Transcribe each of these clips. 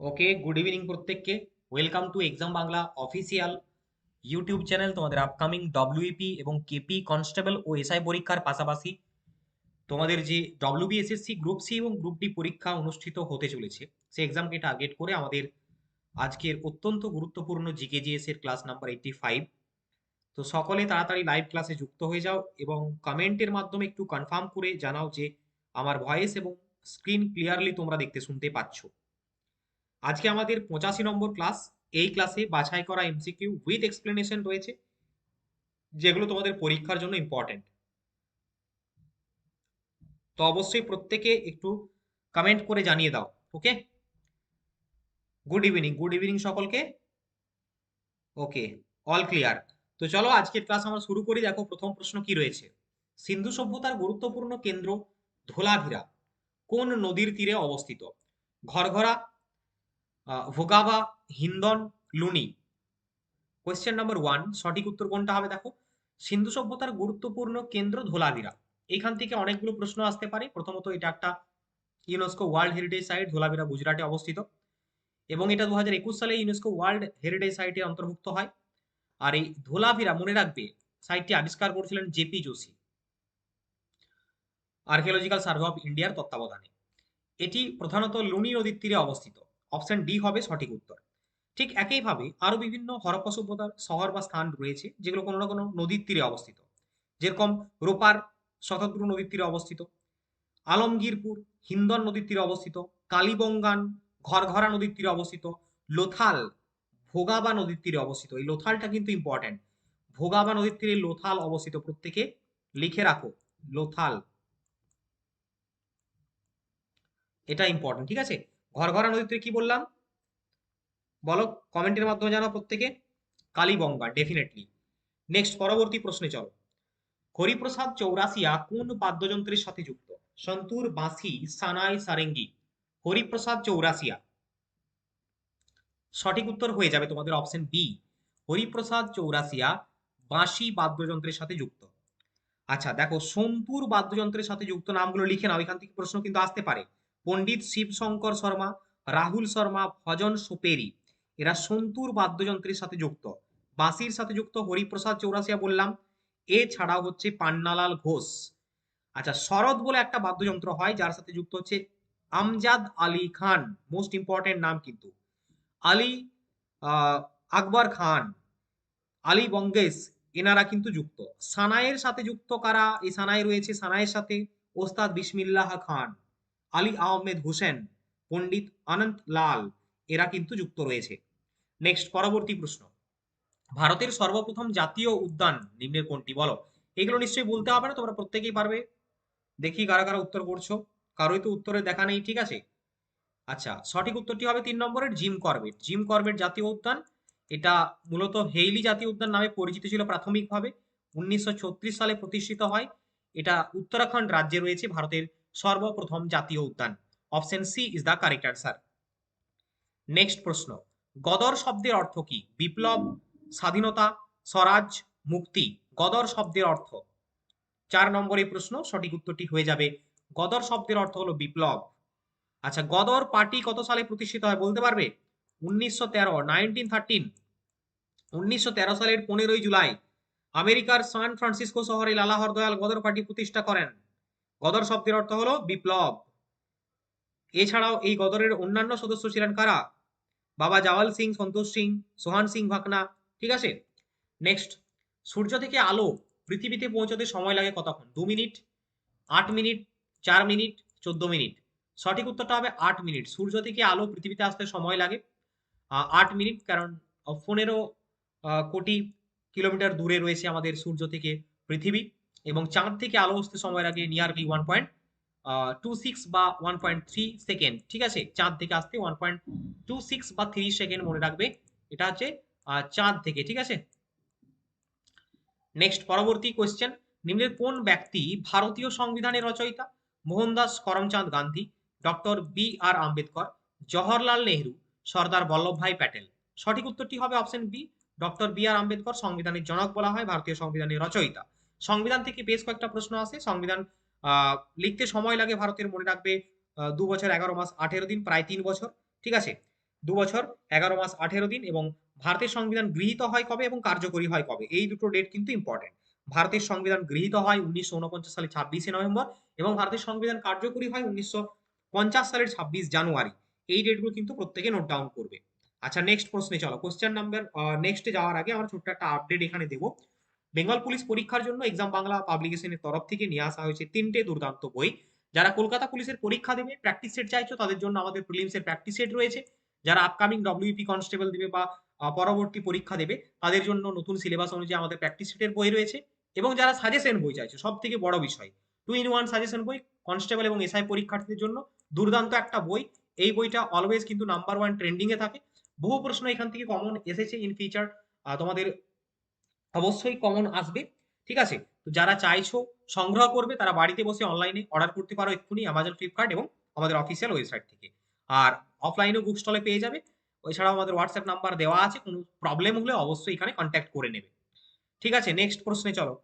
ওকে good evening প্রত্যেককে। Welcome to exam Bangla official YouTube channel তোমাদের upcoming WP এবং KP constable ও SI পরীক্ষার পাশাপাশি তোমাদের যে ডব্লিউবি এসএসসি গ্রুপ সি এবং গ্রুপ ডি পরীক্ষা অনুষ্ঠিত হতে চলেছে, সেই এক্সামকে টার্গেট করে আমাদের আজকের অত্যন্ত গুরুত্বপূর্ণ জিকেজিএস এর ক্লাস নাম্বার এইটটি ফাইভ তো সকলে তাড়াতাড়ি লাইভ ক্লাসে যুক্ত হয়ে যাও এবং কমেন্টের মাধ্যমে একটু কনফার্ম করে জানাও যে আমার ভয়েস এবং স্ক্রিন ক্লিয়ারলি তোমরা দেখতে শুনতে পাচ্ছ। আজকে আমাদের পঁচাশি নম্বর ক্লাস এই ক্লাসে বাছাই করা এমসিকিউ উইথ এক্সপ্লেনেশন রয়েছে, যেগুলো তোমাদের পরীক্ষার জন্য ইম্পর্টেন্ট তো অবশ্যই প্রত্যেকে একটু কমেন্ট করে জানিয়ে দাও okay good evening good evening সকলকে। ওকে অল ক্লিয়ার তো চলো আজকের ক্লাস আমরা শুরু করি, দেখো প্রথম প্রশ্ন কি রয়েছে? সিন্ধু সভ্যতার গুরুত্বপূর্ণ কেন্দ্র ধোলাভিরা কোন নদীর তীরে অবস্থিত? ঘরঘরা Bhogava Hindon, Luni. Question number one সঠিক উত্তর কোনটা হবে দেখো? সিন্ধু সভ্যতার গুরুত্বপূর্ণ কেন্দ্র ধোলাভিরা। এখান থেকে অনেকগুলো প্রশ্ন আসতে পারে। প্রথমত এটা একটা UNESCO world heritage site Dholavira গুজরাটে অবস্থিত। এবং এটা দু হাজার একুশ সালে ইউনেস্কো ওয়ার্ল্ড হেরিটেজ সাইটে অন্তর্ভুক্ত হয়। আর এই ধোলাভিরা, মনে রাখবে সাইটটি আবিষ্কার করেছিলেন JP Joshi. Archaeological survey of ইন্ডিয়ার তত্ত্বাবধানে। এটি প্রধানত লুনি নদীর তীরে অবস্থিত। অপশন ডি হবে সঠিক উত্তর। ঠিক একইভাবে আরও বিভিন্ন হরপ্পা সভ্যতার শহর বা স্থান রয়েছে, যেগুলো কোনো না কোনো নদীর তীরে অবস্থিত। যেরকম রোপার শতদ্রু নদীর তীরে অবস্থিত, আলমগীরপুর হিন্দন নদীর তীরে অবস্থিত, কালীবঙ্গান ঘরঘরা নদীর তীরে অবস্থিত, লোথাল ভোগাবা নদীর তীরে অবস্থিত। এই লোথালটা কিন্তু ইম্পর্টেন্ট ভোগাবা নদীর তীরে লোথাল অবস্থিত প্রত্যেকে লিখে রাখো, লোথাল। এটা ইম্পর্টেন্ট ঠিক আছে? ঘরঘরা নদীর তীরে কি বললাম? বলো কমেন্টের মাধ্যমে জানাও প্রত্যেকে। কালীবঙ্গা ডেফিনেটলি নেক্সট পরবর্তী প্রশ্নে চলো। হরিপ্রসাদ চৌরাসিয়া কোন বাদ্যযন্ত্রের সাথে যুক্ত? সন্তুর বাঁশি, সানাই সারেঙ্গি। হরিপ্রসাদ চৌরাসিয়া সঠিক উত্তর হয়ে যাবে তোমাদের অপশন বি হরিপ্রসাদ চৌরাসিয়া বাঁশি বাদ্যযন্ত্রের সাথে যুক্ত। আচ্ছা দেখো, সন্তুর বাদ্যযন্ত্রের সাথে যুক্ত নামগুলো লিখে নাও, এখান থেকে প্রশ্ন কিন্তু আসতে পারে। পণ্ডিত শিবশঙ্কর শর্মা, রাহুল শর্মা, ভজন সোপেরি। এরা সন্তুর বাদ্যযন্ত্রের সাথে যুক্ত। বাঁশির সাথে যুক্ত হরিপ্রসাদ চৌরাসিয়া বললাম। এছাড়াও হচ্ছে পান্নালাল ঘোষ। আচ্ছা শরৎ বলে একটা বাদ্যযন্ত্র হয়, যার সাথে যুক্ত হচ্ছে আমজাদ আলী খান। মোস্ট ইম্পর্টেন্ট নাম কিন্তু। আলী আকবর খান, আলী বঙ্গেশ, এনারা কিন্তু যুক্ত। সানাইয়ের সাথে যুক্ত কারা? এই সানায় রয়েছে সানাইয়ের সাথে ওস্তাদ বিসমিল্লাহ খান। আলী আহমেদ হোসেন, পণ্ডিত অনন্ত লাল, এরা কিন্তু যুক্ত রয়েছে। নেক্সট পরবর্তী প্রশ্ন। ভারতের সর্বপ্রথম জাতীয় উদ্যান নিম্নের কোনটি বলো? এগুলো নিশ্চয়ই বলতে হবে না, তোমরা প্রত্যেকেই পারবে। দেখি কারা কারা উত্তর করছ। কারোই তো উত্তরে দেখা নেই, ঠিক আছে? আচ্ছা সঠিক উত্তরটি হবে তিন নম্বরের জিম করবেট। জিম করবেট জাতীয় উদ্যান, এটা মূলত হেইলি জাতীয় উদ্যান নামে পরিচিত ছিল প্রাথমিকভাবে। উনিশশো ছত্রিশ সালে প্রতিষ্ঠিত হয়। এটা উত্তরাখণ্ড রাজ্যে রয়েছে, ভারতের সর্বপ্রথম জাতীয় উদ্যান। Option C is the correct answer next প্রশ্ন। গদর শব্দের অর্থ কি? বিপ্লব, স্বাধীনতা, স্বরাজ, মুক্তি। গদর শব্দের অর্থ? চার নম্বরে প্রশ্ন, সঠিক উত্তরটি হয়ে যাবে। গদর শব্দের অর্থ হলো বিপ্লব। আচ্ছা গদর পার্টি কত সালে প্রতিষ্ঠিত হয় বলতে পারবে? উনিশশো তেরো নাইনটিন থার্টিন উনিশশো তেরো সালের পনেরোই জুলাই। আমেরিকার সান ফ্রান্সিসকো শহরে লালা হরদয়াল গদর পার্টি প্রতিষ্ঠা করেন। গদর শব্দের অর্থ হলো বিপ্লব। এছাড়াও এই গদরের অন্যান্য সদস্য ছিলেন কারা? বাবা জাওয়াল সিং, সন্তোষ সিং, সোহান সিং ভাকনা, ঠিক আছে? নেক্সট সূর্য থেকে আলো পৃথিবীতে পৌঁছতে সময় লাগে কতক্ষণ? দু মিনিট, আট মিনিট, চার মিনিট, চোদ্দ মিনিট। সঠিক উত্তরটা হবে আট মিনিট। সূর্য থেকে আলো পৃথিবীতে আসতে সময় লাগে আট মিনিট, কারণ পনেরো কোটি কিলোমিটার দূরে রয়েছে আমাদের সূর্য থেকে পৃথিবী। এবং চাঁদ থেকে আলো আসতে সময় লাগে nearly one point two six বা ওয়ান পয়েন্ট থ্রি সেকেন্ড ঠিক আছে? চাঁদ থেকে আসতে ওয়ান পয়েন্ট টু সিক্স বা থ্রি সেকেন্ড মনে রাখবে। এটা হচ্ছে চাঁদ থেকে, ঠিক আছে? নেক্সট পরবর্তী কোয়েশ্চেন নিম্নের কোন ব্যক্তি ভারতীয় সংবিধানের রচয়িতা? Mohandas Karamchand Gandhi, doctor B R Ambedkar, Jawaharlal Nehru, Sardar Vallabhbhai Patel. সঠিক উত্তরটি হবে option B doctor B R Ambedkar সংবিধানের জনক বলা হয় ভারতীয় সংবিধানের রচয়িতা। সংবিধান থেকে বেশ কয়েকটা প্রশ্ন আসে। সংবিধান লিখতে সময় লাগে ভারতের মনে রাখবে দু বছর এগারো মাস আঠেরো দিন, প্রায় তিন বছর, ঠিক আছে? দু বছর এগারো মাস আঠেরো দিন এবং ভারতের সংবিধান গৃহীত হয় কবে এবং কার্যকরী হয় কবে? এই দুটো ডেট কিন্তু ইম্পর্টেন্ট ভারতের সংবিধান গৃহীত হয় উনিশশো উনপঞ্চাশ সালে ছাব্বিশে নভেম্বর এবং ভারতের সংবিধান কার্যকরী হয় উনিশশো পঞ্চাশ সালের ছাব্বিশ জানুয়ারি। এই ডেটগুলো কিন্তু প্রত্যেকে নোট ডাউন করবে। আচ্ছা নেক্সট প্রশ্নে চলো। কোশ্চেন নাম্বার নেক্সটে যাওয়ার আগে আমরা ছোট্ট একটা আপডেট এখানে দেবো। বেঙ্গল পুলিশ পরীক্ষার জন্য এক্সাম বাংলা পাবলিকেশনের তরফ থেকে নিয়ে আসা হয়েছে তিনটে দুর্দান্ত বই। যারা কলকাতা পুলিশের পরীক্ষা দেবে প্র্যাকটিস সেট চাইছো, তাদের জন্য আমাদের প্রিলিমসের প্র্যাকটিস সেট রয়েছে। যারা আপকামিং ডব্লিউপি কনস্টেবল দেবে বা পরবর্তী পরীক্ষা দেবে, তাদের জন্য নতুন সিলেবাস অনুযায়ী আমাদের প্র্যাকটিস সেটের বই রয়েছে। এবং যারা সাজেশন বই চাইছো সব থেকে বড় বিষয় টু ইন ওয়ান সাজেশন বই কনস্টেবল এবং এসআই পরীক্ষার্থীদের জন্য দুর্দান্ত একটা বই। এই বইটা অলওয়েজ কিন্তু নাম্বার ওয়ান ট্রেন্ডিং এ থাকে। বহু প্রশ্ন এখান থেকে কমন এসেছে ইন ফিউচার তোমাদের অবশ্যই কমন আসবে। ঠিক আছে? তো যারা চাইছো সংগ্রহ করবে, তারা বাড়িতে বসে অনলাইনে অর্ডার করতে পারো এক্ষুনি অ্যামাজন ফ্লিপকার্ট এবং আমাদের অফিসিয়াল ওয়েবসাইট থেকে। আর অফলাইনেও বুক স্টলে পেয়ে যাবে। এছাড়াও আমাদের হোয়াটসঅ্যাপ নাম্বার দেওয়া আছে। কোনো প্রবলেম হলে অবশ্যই এখানে কন্ট্যাক্ট করে নেবে। ঠিক আছে? নেক্সট প্রশ্নে চলো।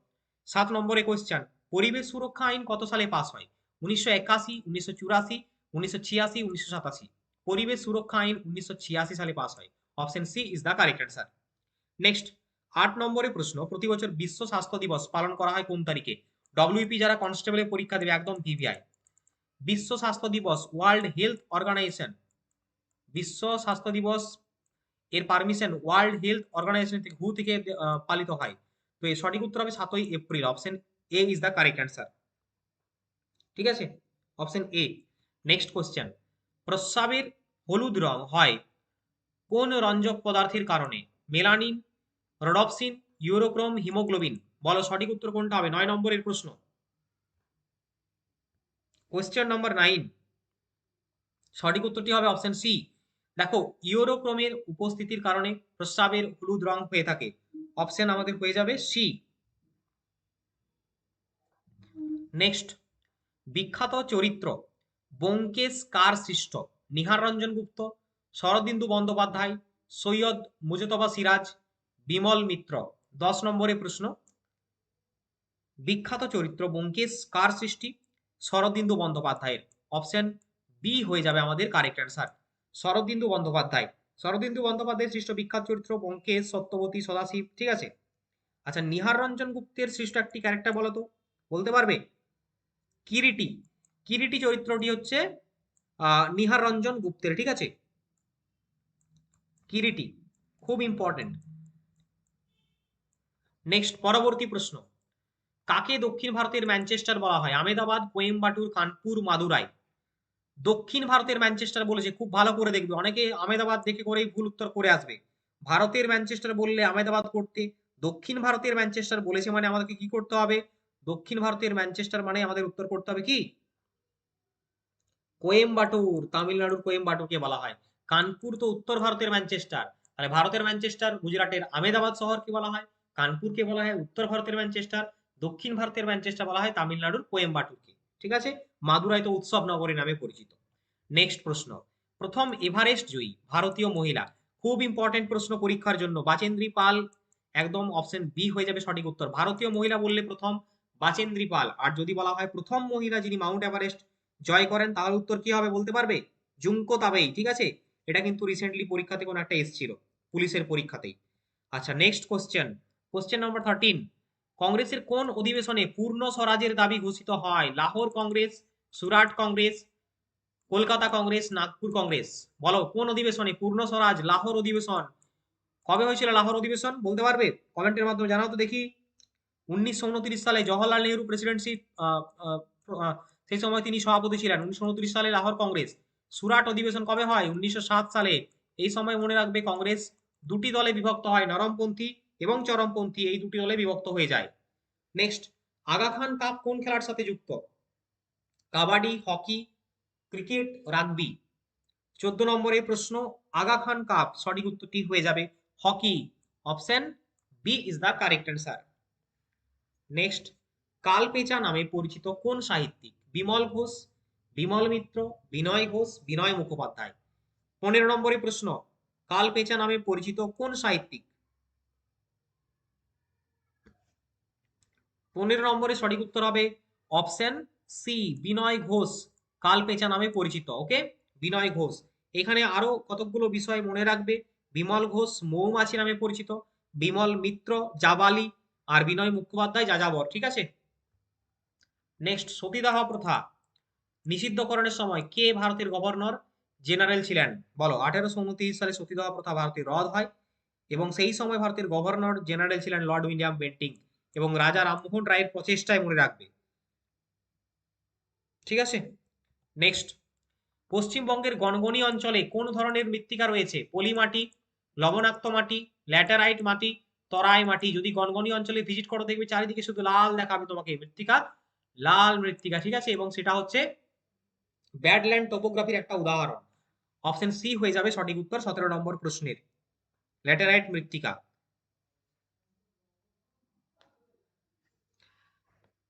সাত নম্বরে কোয়েশ্চেন পরিবেশ সুরক্ষা আইন কত সালে পাস হয়? উনিশশো একাশি, উনিশশো চুরাশি, উনিশশো ছিয়াশি, উনিশশো সাতাশি। পরিবেশ সুরক্ষা আইন উনিশশো ছিয়াশি সালে পাস হয়। Option C is the correct answer next আট নম্বরের প্রশ্ন, প্রতি বছর বিশ্ব স্বাস্থ্য দিবস পালন করা হয় কোন তারিখে? ডব্লিউপি যারা কনস্টেবলের পরীক্ষা দেবে, একদম ভিভিআই বিশ্ব স্বাস্থ্য দিবস ওয়ার্ল্ড হেলথ অর্গানাইজেশন বিশ্ব স্বাস্থ্য দিবস, এর পারমিশন ওয়ার্ল্ড হেলথ অর্গানাইজেশন থেকে হু থেকে পালিত হয়? তো এর সঠিক উত্তর হবে সাতই April option A is the correct answer ঠিক আছে? অপশন এ নেক্সট কোশ্চেন প্রস্রাবের হলুদ রং হয় কোন রঞ্জক পদার্থের কারণে? Melanin rhodopsin, urochrome, haemoglobin. বলো, সঠিক উত্তর কোনটা হবে? নয় নম্বরের প্রশ্ন। কোয়েশ্চেন নম্বর নাইন সঠিক উত্তরটি হবে অপশন সি দেখো, ইউরোক্রোমের উপস্থিতির কারণে প্রস্রাবের হলুদ রং হয়ে থাকে। অপশন আমাদের হয়ে যাবে সি নেক্সট বিখ্যাত চরিত্র, ব্যোমকেশ কার সৃষ্ট? নিহার রঞ্জন গুপ্ত শরদিন্দু বন্দ্যোপাধ্যায়, সৈয়দ মুজতবা সিরাজ বিমল মিত্র, দশ নম্বরে প্রশ্ন। বিখ্যাত চরিত্র ব্যোমকেশ, কার সৃষ্টি? শরদিন্দু বন্দ্যোপাধ্যায়ের। অপশন বি হয়ে যাবে আমাদের কারেক্ট অ্যান্সার শরদিন্দু বন্দ্যোপাধ্যায়। শরদিন্দু বন্দ্যোপাধ্যায়ের সৃষ্ট বিখ্যাত চরিত্র ব্যোমকেশ, সত্যবতী, সদাশিব, ঠিক আছে? আচ্ছা নিহার রঞ্জন গুপ্তের সৃষ্ট একটি ক্যারেক্টার বলো তো, বলতে পারবে? কিরিটি। কিরিটি চরিত্রটি হচ্ছে নিহার রঞ্জন গুপ্তের, ঠিক আছে? কিরিটি, খুব ইম্পর্টেন্ট নেক্সট পরবর্তী প্রশ্ন। কাকে দক্ষিণ ভারতের ম্যানচেস্টার বলা হয়? আমেদাবাদ, কোয়েম্বাটুর, কানপুর, মাদুরাই। দক্ষিণ ভারতের ম্যানচেস্টার বলেছে খুব ভালো করে দেখবে। অনেকে আমেদাবাদ দেখে করেই ভুল উত্তর করে আসবে। ভারতের ম্যানচেস্টার বললে আমেদাবাদ করতে, দক্ষিণ ভারতের ম্যানচেস্টার বলেছে মানে আমাদেরকে কি করতে হবে? দক্ষিণ ভারতের ম্যানচেস্টার মানে আমাদের উত্তর করতে হবে কি? কোয়েম্বাটুর, তামিলনাড়ুর কোয়েম্বাটুরকে বলা হয়। কানপুর তো উত্তর ভারতের ম্যানচেস্টার। তাহলে ভারতের ম্যানচেস্টার, গুজরাটের আমেদাবাদ শহরকে বলা হয়। কানপুরকে বলা হয় উত্তর ভারতের ম্যানচেস্টার, দক্ষিণ ভারতের ম্যানচেস্টার বলা হয় তামিলনাড়ুর কোয়েম্বাটুরকে। ঠিক আছে? মাদুরাই তো উৎসব নগরী নামে পরিচিত। নেক্সট প্রশ্ন। প্রথম এভারেস্ট জয়ী ভারতীয় মহিলা। খুব ইম্পর্টেন্ট প্রশ্ন পরীক্ষার জন্য। বাচেন্দ্রী পাল একদম অপশন বি হয়ে যাবে সঠিক উত্তর। ভারতীয় মহিলা বললে প্রথম বাচেন্দ্রী পাল। আর যদি বলা হয় প্রথম মহিলা যিনি মাউন্ট এভারেস্ট জয় করেন তাহলে উত্তর কি হবে বলতে পারবে? জুঙ্কো তাবেই। ঠিক আছে? এটা কিন্তু রিসেন্টলি পরীক্ষাতে কোনো একটা এসছিল, পুলিশের পরীক্ষাতেই। আচ্ছা next question question number thirteen কংগ্রেসের কোন অধিবেশনে পূর্ণ স্বরাজের দাবি ঘোষিত হয়? লাহোর কংগ্রেস, সুরাট কংগ্রেস, কলকাতা কংগ্রেস, নাগপুর কংগ্রেস? বলো, কোন অধিবেশনে পূর্ণ স্বরাজ লাহোর অধিবেশন? কবে হয়েছিল লাহোর অধিবেশন? বলতে পারবে? কমেন্টের মাধ্যমে জানাও তো দেখি। উনিশশো উনত্রিশ সালে জওহরলাল নেহরু প্রেসিডেন্সিপ সেই সময় তিনি সভাপতি ছিলেন। উনিশশো উনত্রিশ সালে লাহোর কংগ্রেস। সুরাট অধিবেশন কবে হয়? উনিশশো সাত সালে। এই সময় মনে রাখবে কংগ্রেস দুটি দলে বিভক্ত হয়। নরমপন্থী এবং চরমপন্থী এই দুটি দলে বিভক্ত হয়ে যায়। নেক্সট আগা খান কাপ কোন খেলার সাথে যুক্ত? Kabaddi, hockey, cricket, rugby. চোদ্দ নম্বরের প্রশ্ন, আগা খান কাপ সঠিক উত্তরটি হয়ে যাবে hockey. Option B is the correct answer next Kalpecha নামে পরিচিত কোন সাহিত্যিক? বিমল ঘোষ, বিমল মিত্র, বিনয় ঘোষ, বিনয় মুখোপাধ্যায়। পনেরো নম্বরের প্রশ্ন কালপেচা নামে পরিচিত কোন সাহিত্যিক? পনেরো নম্বরে সঠিক উত্তর হবে অপশন সি বিনয় ঘোষ, কালপেচা নামে পরিচিত ওকে বিনয় ঘোষ। এখানে আরও কতকগুলো বিষয় মনে রাখবে? বিমল ঘোষ, মৌমাছি নামে পরিচিত, বিমল মিত্র, জাবালি আর বিনয় মুখোপাধ্যায়, যাযাবর, ঠিক আছে? নেক্সট সতীদাহ প্রথা। নিষিদ্ধকরণের সময় কে ভারতের গভর্নর জেনারেল ছিলেন? বলো, আঠেরোশো উনত্রিশ সালে সতীদাহ প্রথা ভারতে রদ হয় এবং সেই সময় ভারতের গভর্নর জেনারেল ছিলেন লর্ড উইলিয়াম বেন্টিং। এবং রাজা রামমোহন রায়ের প্রচেষ্টায় মনে রাখবে। ঠিক আছে? নেক্সট পশ্চিমবঙ্গের গনগনি অঞ্চলে কোন ধরনের মৃত্তিকা রয়েছে? পলি মাটি, লবণাক্ত মাটি, ল্যাটারাইট মাটি, তরাই মাটি। যদি গনগনি অঞ্চলে ভিজিট করো, দেখবে চারিদিকে শুধু লাল দেখাবে তোমাকে মৃত্তিকা। লাল মৃত্তিকা, ঠিক আছে? এবং সেটা হচ্ছে ব্যাডল্যান্ড টোপোগ্রাফির একটা উদাহরণ। অপশন সি হয়ে যাবে সঠিক উত্তর, সতেরো নম্বর প্রশ্নের। ল্যাটেরাইট মৃত্তিকা।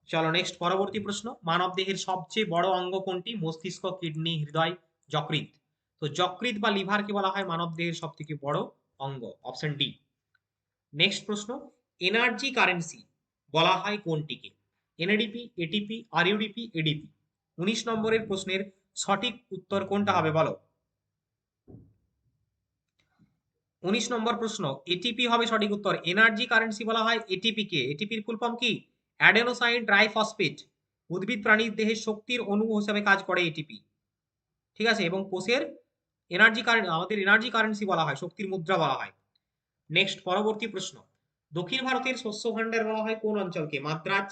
চলো নেক্সট পরবর্তী প্রশ্ন। মানব দেহের সবচেয়ে বড় অঙ্গ কোনটি? মস্তিষ্ক, কিডনি, হৃদয়, যকৃৎ। তো যকৃৎ বা লিভারকে বলা হয় মানব দেহের সব থেকে বড় অঙ্গ অপশন ডি নেক্সট প্রশ্ন এনার্জি কারেন্সি বলা হয় কোনটিকে? এনএডিপি এটিপি আরইউডিপি এডিপি উনিশ নম্বরের প্রশ্নের সঠিক উত্তর কোনটা হবে বলো? উনিশ নম্বর প্রশ্ন এটিপি হবে সঠিক উত্তর। এনার্জি কারেন্সি বলা হয় এটিপি কে? এটিপির ফুল ফর্ম কি? অ্যাডেনোসাইন ট্রাইফসফেট উদ্ভিদ প্রাণীর দেহে শক্তির অণু হিসাবে কাজ করে এটিপি ঠিক আছে? এবং কোষের এনার্জি কারেন্ট আমাদের এনার্জি কারেন্সি বলা হয়, শক্তির মুদ্রা বলা হয়। নেক্সট পরবর্তী প্রশ্ন। দক্ষিণ ভারতের শস্য ভান্ডার বলা হয় কোন অঞ্চলকে? মাদ্রাজ,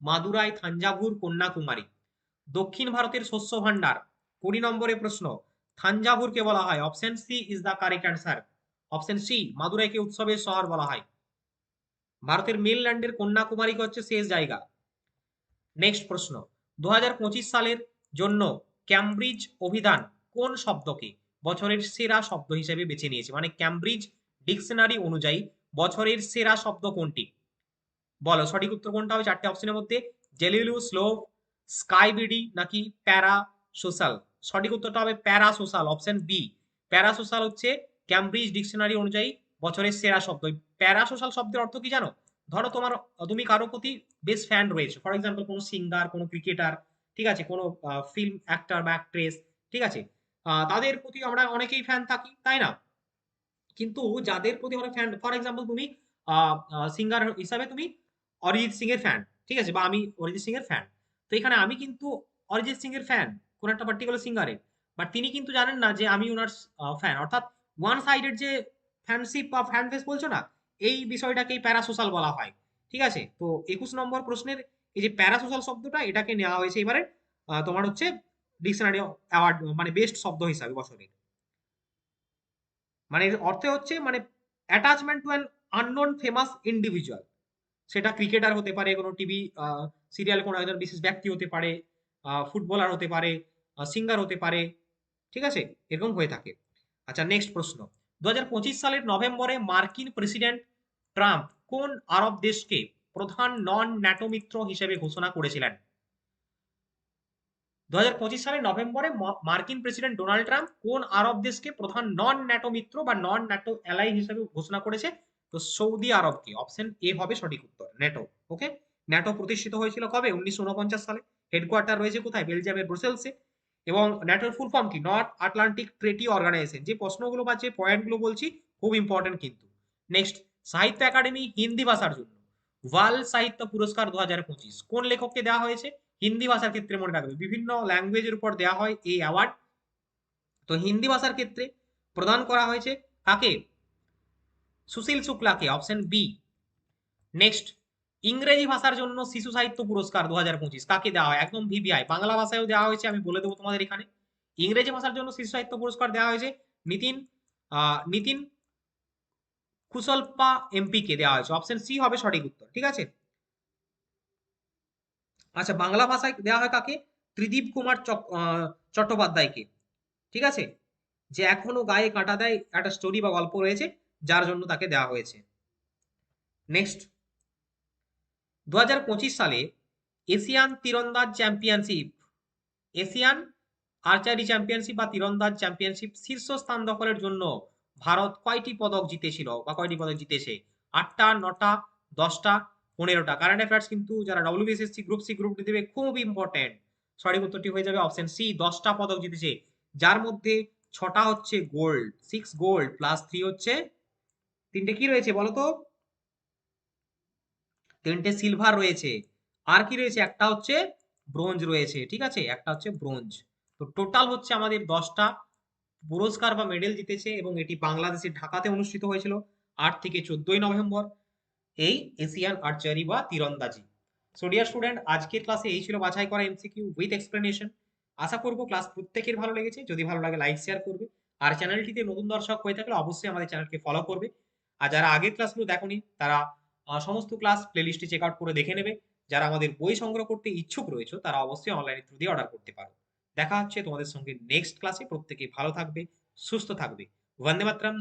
মাদুরাই, থাঞ্জাভুর, কন্যাকুমারী। দক্ষিণ ভারতের শস্য ভান্ডার কুড়ি নম্বরে প্রশ্ন, থাঞ্জাভুরকে বলা হয়। Option C is the correct answer option C মাদুরাইকে উৎসবের শহর বলা হয়। ভারতের মেনল্যান্ডের কন্যাকুমারীকে হচ্ছে? শেষ জায়গা। নেক্সট প্রশ্ন। দু হাজার পঁচিশ সালের জন্য ক্যামব্রিজ অভিধান কোন শব্দকে বছরের সেরা শব্দ হিসেবে বেছে নিয়েছে? মানে ক্যামব্রিজ ডিকশনারি অনুযায়ী বছরের সেরা শব্দ কোনটি? বলো, সঠিক উত্তর কোনটা হবে চারটে অপশনের মধ্যে? জেলিলু, স্লোভ, স্কাই বিডি নাকি প্যারা সোশ্যাল সঠিক উত্তরটা হবে para social option B para social হচ্ছে ক্যামব্রিজ ডিকশনারি অনুযায়ী বছরের সেরা শব্দ। প্যারা সোশ্যাল শব্দের অর্থ কি জানো? ধরো তোমার তুমি কারও প্রতি বেস্ট ফ্যান রয়েছে। ফর এক্সাম্পল কোনো সিঙ্গার কোনো ক্রিকেটার ঠিক আছে? কোনো ফিল্ম অ্যাক্টর বা অ্যাক্ট্রেস ঠিক আছে? তাদের প্রতি আমরা অনেকেই ফ্যান থাকি, তাই না? কিন্তু যাদের প্রতি আমরা ফ্যান ফর এক্সাম্পল তুমি সিঙ্গার হিসাবে তুমি অরিজিৎ সিং এর ফ্যান ঠিক আছে? বা আমি অরিজিৎ সিং এর ফ্যান তো এখানে আমি কিন্তু অরিজিৎ সিং এর ফ্যান কোন একটা পার্টিকুলার সিঙ্গারের বাট তিনি কিন্তু জানেন না যে আমি ওনার ফ্যান অর্থাৎ ওয়ান সাইডেড যে ফ্যানশিপ বা ফ্যান ফেস বলছো না, এই বিষয়টাকেই প্যারাসোশ্যাল বলা হয়। ঠিক আছে? তো একুশ নম্বর প্রশ্নের এই যে প্যারাসোশ্যাল শব্দটা, এটাকে নেওয়া হয়েছে এবারে তোমার হচ্ছে ডিকশনারি অ্যাওয়ার্ড মানে বেস্ট শব্দ হিসাবে বছরের মানে এর অর্থে হচ্ছে মানে attachment to an unknown famous individual সেটা ক্রিকেটার হতে পারে, কোনো টিভি সিরিয়াল কোনো একজন বিশেষ ব্যক্তি হতে পারে ফুটবলার হতে পারে সিঙ্গার হতে পারে, ঠিক আছে? এরকম হয়ে থাকে। আচ্ছা নেক্সট প্রশ্ন। দু হাজার পঁচিশ সালের নভেম্বরে মার্কিন প্রেসিডেন্ট ট্রাম্প কোন আরব দেশকে প্রধান নন ন্যাটো মিত্র হিসেবে ঘোষণা করেছিলেন? দু হাজার পঁচিশ সালের নভেম্বরে মার্কিন প্রেসিডেন্ট ডোনাল্ড ট্রাম্প কোন আরব দেশকে প্রধান নন ন্যাটো মিত্র বা নন ন্যাটো অ্যালাই হিসেবে ঘোষণা করেছে? তো সৌদি আরবকে। অপশন এ হবে সঠিক উত্তর, ন্যাটো। ওকে? ন্যাটো প্রতিষ্ঠিত হয়েছিল কবে? উনিশশো উনপঞ্চাশ সালে। হেডকোয়ার্টার রয়েছে কোথায়? বেলজিয়ামের ব্রুসেলসে। এবং ন্যাটোর ফুল ফর্ম কি? নর্থ আটলান্টিক ট্রেটি অর্গানাইজেশন যে প্রশ্নগুলো বা যে পয়েন্টগুলো বলছি, খুব ইম্পর্টেন্ট কিন্তু। নেক্সট সাহিত্য একাডেমি হিন্দি ভাষার জন্য। ওয়ার্ল্ড সাহিত্য পুরস্কার দু হাজার পঁচিশ। কোন লেখককে দেওয়া হয়েছে? হিন্দি ভাষার ক্ষেত্রে মনে রাখবে। বিভিন্ন ল্যাঙ্গুয়েজের উপর দেওয়া হয় এই অ্যাওয়ার্ড তো হিন্দি ভাষার ক্ষেত্রে প্রদান করা হয়েছে কাকে? সুশীল শুক্লাকে অপশন বি নেক্সট ইংরেজি ভাষার জন্য শিশু সাহিত্য পুরস্কার দু হাজার পঁচিশ, কাকে দেওয়া হয়? একদম ভিভিআই, বাংলা ভাষায়ও দেওয়া হয়েছে, আমি বলে দেবো তোমাদের এখানে। ইংরেজি ভাষার জন্য শিশু সাহিত্য পুরস্কার দেওয়া হয়েছে নিতিন নিতিন কুশলপা এমপি কে দেওয়া হয়েছে। অপশন সি হবে সঠিক উত্তর, ঠিক আছে? আচ্ছা বাংলা ভাষায় দেওয়া হয় কাকে? ত্রিদীপ কুমার চট্টোপাধ্যায়কে, ঠিক আছে? যে এখনও গায়ে কাটা দেয়, একটা স্টোরি বা গল্প রয়েছে, যার জন্য তাকে দেওয়া হয়েছে। নেক্সট দু হাজার পঁচিশ সালে এশিয়ান তীরন্দাজ চ্যাম্পিয়নশিপ, এশিয়ান আর্চারি চ্যাম্পিয়নশিপ বা তীরন্দাজ চ্যাম্পিয়নশিপ শীর্ষস্থান দখলের জন্য ভারত কয়টি পদক জিতেছিল বা কয়টি পদক জিতেছে? আটটা, নটা, দশটা, পনেরোটা। কারেন্ট অ্যাফেয়ার্স কিন্তু যারা WBSSC group C group D দেবে খুব ইম্পর্টেন্ট সঠিক উত্তরটি হয়ে যাবে অপশন সি দশটা পদক জিতেছে। যার মধ্যে ছটা হচ্ছে gold six gold plus three হচ্ছে, তিনটে কি রয়েছে বলো তো তিনটে সিলভার রয়েছে। আর কি রয়েছে? একটা হচ্ছে ব্রোঞ্জ রয়েছে, ঠিক আছে? একটা হচ্ছে ব্রোঞ্জ তো টোটাল হচ্ছে আমাদের দশটা পুরস্কার বা মেডেল জিতেছে এবং এটি বাংলাদেশের ঢাকাতে অনুষ্ঠিত হয়েছিল আট থেকে চোদ্দই নভেম্বর এই এশিয়ান আর্চারি বা তীরন্দাজি। সো ডিয়ার স্টুডেন্ট আজকের ক্লাসে এই ছিল বাছাই করা এমসিকিউ উইথ এক্সপ্লেনেশন আশা করব ক্লাস প্রত্যেকের ভালো লেগেছে। যদি ভালো লাগে লাইক শেয়ার করবে। আর চ্যানেলটিতে নতুন দর্শক হয়ে থাকলে অবশ্যই আমাদের চ্যানেলকে ফলো করবে। আর যারা আগের ক্লাসগুলো দেখোনি, তারা সমস্ত ক্লাস প্লেলিস্টে চেক আউট করে দেখে নেবে। যারা আমাদের বই সংগ্রহ করতে ইচ্ছুক রয়েছে, তারা অবশ্যই অনলাইনে থ্রু দিয়ে অর্ডার করতে পারো। দেখা হচ্ছে তোমাদের সঙ্গে নেক্সট ক্লাসে প্রত্যেকে ভালো থাকবে, সুস্থ থাকবে। বন্দে মাতরম।